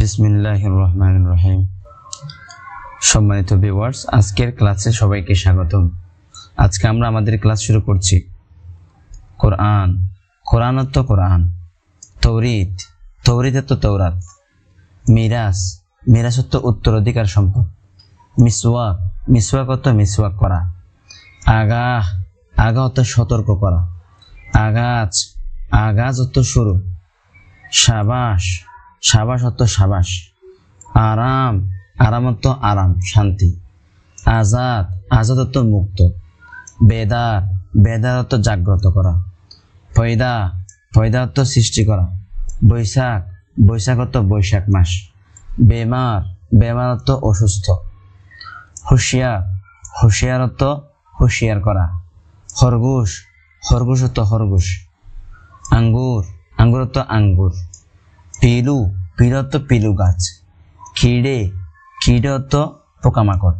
বিসমিল্লাহ রহমান রহিম সম্মানিত ভিউয়ার্স আজকের ক্লাসে সবাইকে স্বাগতম। আজকে আমরা আমাদের ক্লাস শুরু করছি। কোরআন কোরআন অর্থ কোরআন, তৌরিত তৌরিত অর্থ তৌরাত মিরাস মিরাস অর্থ উত্তরাধিকার সম্পদ, মিসওয়াক মিসওয়াক অর্থ মিসওয়াক করা, আগাহ আগা অর্থ সতর্ক করা, আগাছ আগাজ অর্থ শুরু, সাবাস সাবাস অর্থ সাবাস। আরাম আরাম অর্থ আরাম, শান্তি। আজাদ আজাদ অর্থ মুক্ত। বেদার বেদার অর্থ জাগ্রত করা। পয়দা পয়দা অর্থ সৃষ্টি করা। বৈশাখ বৈশাখ অর্থ বৈশাখ মাস। বেমার বেমার অর্থ অসুস্থ। হুঁশিয়ার হুঁশিয়ার অর্থ হুঁশিয়ার করা। খরগোশ খরগোশ অর্থ খরগোশ। আঙ্গুর আঙ্গুর অর্থ আঙ্গুর। পিলু অর্থ পিলু গাছ। কিড়ে অর্থ পোকামাকড়।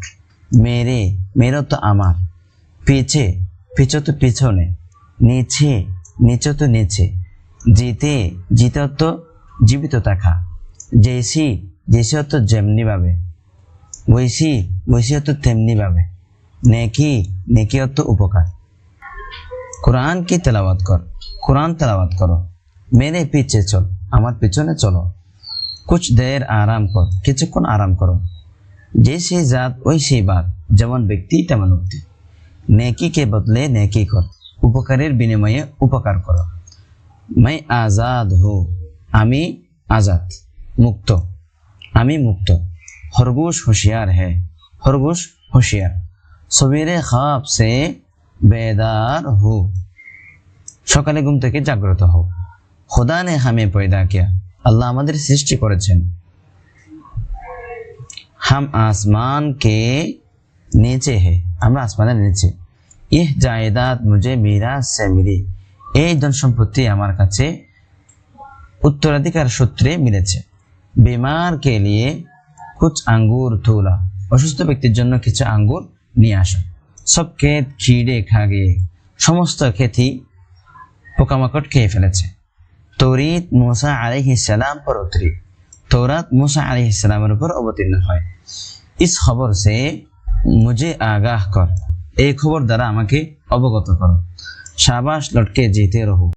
মেরে মেরে অর্থ আমার। পিছে পিছে তো পিছনে। নিচে নিচে তো নিচে। জিতে জিতে অর্থ জীবিত থাকা। জেসি জেসি অর্থ যেমনি ভাবে। বৈশি বৈশি অর্থ তেমনি ভাবে। নেকি নেকি অর্থ উপকার। কোরআন কি তেলাওয়াত কর? কোরআন তেলাওয়াত করো। মেরে পিছে চল। আমার পিছনে চলো। কুছ দের আরাম কর, কিছুক্ষণ আরাম করো। যে সেই জাত, ওই সেই বাত যেমন ব্যক্তি, তেমন উক্তি। নেকিকে বদলে নেকি কর, উপকারের বিনিময়ে উপকার করো। মাই আজাদ হো, আমি আজাদ, মুক্ত, আমি মুক্ত। খরগোশ হুঁশিয়ার है খরগোশ হুঁশিয়ার। সবেরে খাপ সে বেদার হো। সকালে ঘুম থেকে জাগ্রত হও। খোদা নে হামে পয়দা কিয়া। আল্লাহ আমাদের সৃষ্টি করেছেন। হাম আসমান কে নিচে হে, আমরা আসমানের নিচে। ইহ জায়দাত মুঝে মীরা সে মিলি। এই ধন সম্পত্তি আমার কাছে উত্তরাধিকার সূত্রে মিলেছে। বিমার কে লিয়ে কুচ আঙ্গুর থুলা অসুস্থ ব্যক্তির জন্য কিছু আঙ্গুর নিয়ে আসা। সব ক্ষেত খিড়ে খাগে। সমস্ত ক্ষেতি পোকামাকড় খেয়ে ফেলেছে। তরিত মোসা আলি ইসালাম পর উতরি তোরাত মোসা আলি ইসলামের উপর অবতীর্ণ হয়। ইস খবর সে মুজে আগাহ কর। এই খবর দ্বারা আমাকে অবগত কর। সাবাস লটকে জিতে রহু।